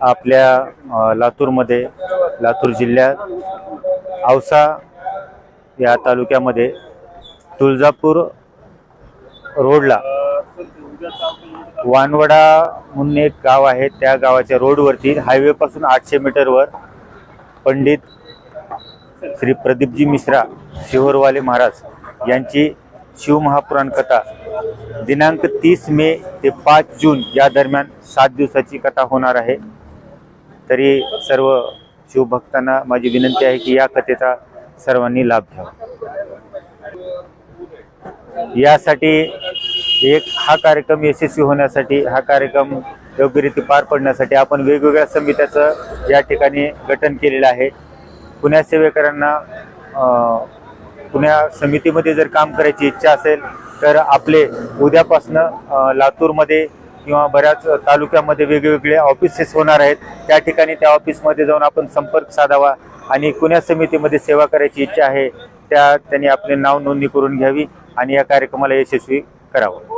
आपल्या लातूरमध्ये लातूर जिल्ह्यात औसा या तालुक्यामध्ये तुळजापूर रोडला वानवडा म्हणून एक गाव आहे त्या गावाच्या रोडवरती हायवेपासून आठशे मीटरवर पंडित श्री प्रदीपजी मिश्रा शिहोरवाले महाराज यांची शिवमहापुराण कथा दिनांक तीस मे ते पाच जून या दरम्यान सात दिवसाची कथा होणार आहे. तरी सर्व शिवभक्तांना माझी विनंती आहे की या कथेचा सर्वांनी लाभ घ्यावा. यासाठी एक हा कार्यक्रम यशस्वी होण्यासाठी हा कार्यक्रम योग्यरीत्या पार पडण्यासाठी आपण वेगवेगळ्या समित्याचं या ठिकाणी गठन केलेलं आहे. पुण्या सेवेकरांना पुण्या समितीमध्ये जर काम करायची इच्छा असेल तर आपले उद्यापासनं लातूरमध्ये किंवा बऱ्याच तालुक्यामध्ये वेगवेगळे ऑफिसेस होणार आहेत. त्या ठिकाणी त्या ऑफिसमध्ये जाऊन आपण संपर्क साधावा आणि कुण्या समितीमध्ये सेवा करायची इच्छा आहे त्या त्यांनी आपले नाव नोंदणी करून घ्यावी आणि या कार्यक्रमाला यशस्वी करावं.